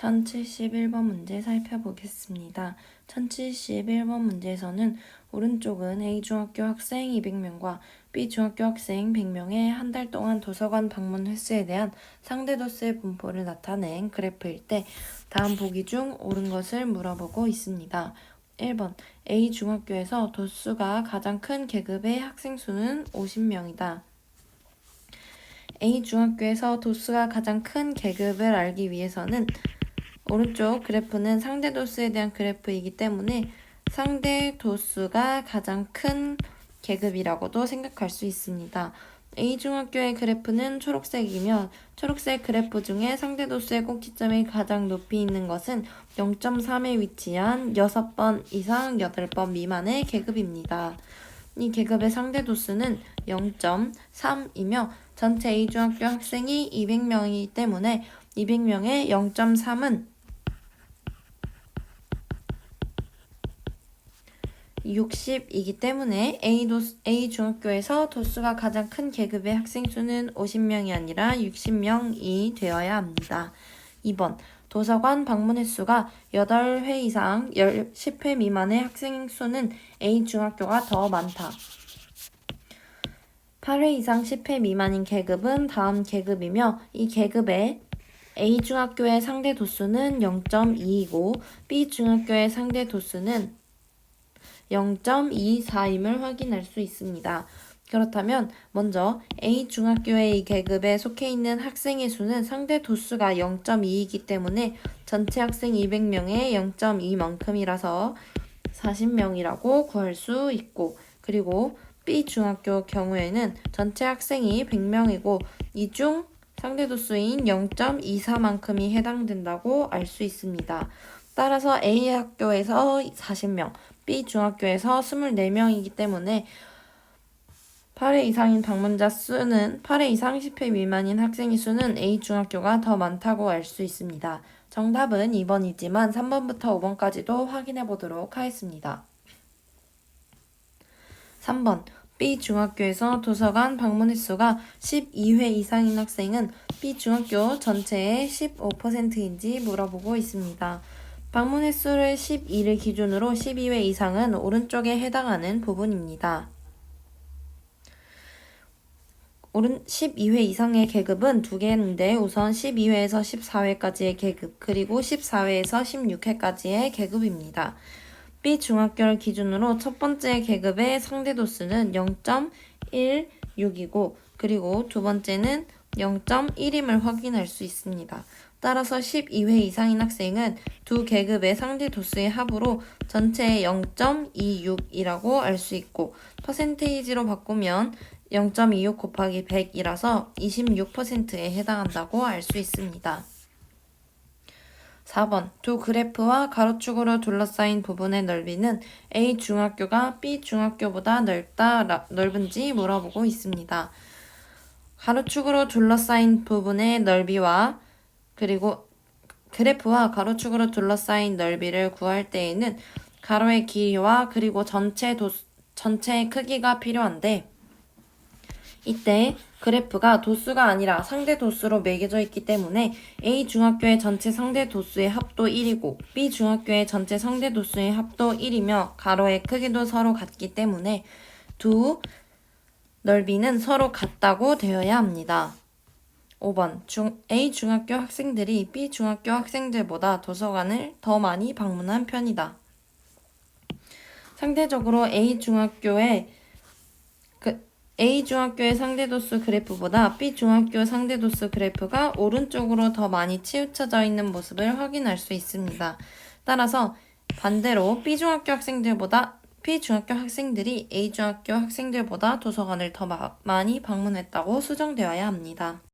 1071번 문제 살펴보겠습니다. 1071번 문제에서는 오른쪽은 A중학교 학생 200명과 B중학교 학생 100명의 한 달 동안 도서관 방문 횟수에 대한 상대 도수의 분포를 나타낸 그래프일 때 다음 보기 중 옳은 것을 물어보고 있습니다. 1번 A중학교에서 도수가 가장 큰 계급의 학생 수는 50명이다. A중학교에서 도수가 가장 큰 계급을 알기 위해서는 오른쪽 그래프는 상대 도수에 대한 그래프이기 때문에 상대 도수가 가장 큰 계급이라고도 생각할 수 있습니다. A중학교의 그래프는 초록색이며 초록색 그래프 중에 상대 도수의 꼭지점이 가장 높이 있는 것은 0.3에 위치한 6번 이상 8번 미만의 계급입니다. 이 계급의 상대 도수는 0.3이며 전체 A중학교 학생이 200명이기 때문에 200명의 0.3은 60이기 때문에 A, 도, A 중학교에서 도수가 가장 큰 계급의 학생 수는 50명이 아니라 60명이 되어야 합니다. 2번 도서관 방문 횟수가 8회 이상 10회 미만의 학생 수는 A 중학교가 더 많다. 8회 이상 10회 미만인 계급은 다음 계급이며 이 계급의 A 중학교의 상대 도수는 0.2이고 B 중학교의 상대 도수는 0.24임을 확인할 수 있습니다. 그렇다면 먼저 A 중학교의 이 계급에 속해 있는 학생의 수는 상대 도수가 0.2이기 때문에 전체 학생 200명의 0.2만큼이라서 40명이라고 구할 수 있고 그리고 B 중학교 경우에는 전체 학생이 100명이고 이 중 상대 도수인 0.24만큼이 해당된다고 알 수 있습니다. 따라서 A 학교에서 40명, B 중학교에서 24명이기 때문에 8회 이상인 방문자 수는 8회 이상 10회 미만인 학생의 수는 A 중학교가 더 많다고 알 수 있습니다. 정답은 2번이지만 3번부터 5번까지도 확인해 보도록 하겠습니다. 3번 B 중학교에서 도서관 방문 횟수가 12회 이상인 학생은 B 중학교 전체의 15%인지 물어보고 있습니다. 방문 횟수를 12를 기준으로 12회 이상은 오른쪽에 해당하는 부분입니다. 오른 12회 이상의 계급은 두 개인데 우선 12회에서 14회까지의 계급 그리고 14회에서 16회까지의 계급입니다. B 중학교를 기준으로 첫 번째 계급의 상대 도수는 0.16이고 그리고 두 번째는 0.1임을 확인할 수 있습니다. 따라서 12회 이상인 학생은 두 계급의 상대 도수의 합으로 전체의 0.26이라고 알 수 있고 퍼센테이지로 바꾸면 0.26 곱하기 100이라서 26%에 해당한다고 알 수 있습니다. 4번 두 그래프와 가로축으로 둘러싸인 부분의 넓이는 A 중학교가 B 중학교보다 넓다, 넓은지 물어보고 있습니다. 가로축으로 둘러싸인 부분의 넓이와 그리고 그래프와 가로축으로 둘러싸인 넓이를 구할 때에는 가로의 길이와 그리고 전체 도, 전체의 크기가 필요한데 이때 그래프가 도수가 아니라 상대 도수로 매겨져 있기 때문에 A 중학교의 전체 상대 도수의 합도 1이고 B 중학교의 전체 상대 도수의 합도 1이며 가로의 크기도 서로 같기 때문에 두 넓이는 서로 같다고 되어야 합니다. 5번 중, A 중학교 학생들이 B 중학교 학생들보다 도서관을 더 많이 방문한 편이다. 상대적으로 A 중학교의 그 A 중학교의 상대도수 그래프보다 B 중학교 상대도수 그래프가 오른쪽으로 더 많이 치우쳐져 있는 모습을 확인할 수 있습니다. 따라서 반대로 B 중학교 학생들보다 B 중학교 학생들이 A 중학교 학생들보다 도서관을 더 마, 많이 방문했다고 수정되어야 합니다.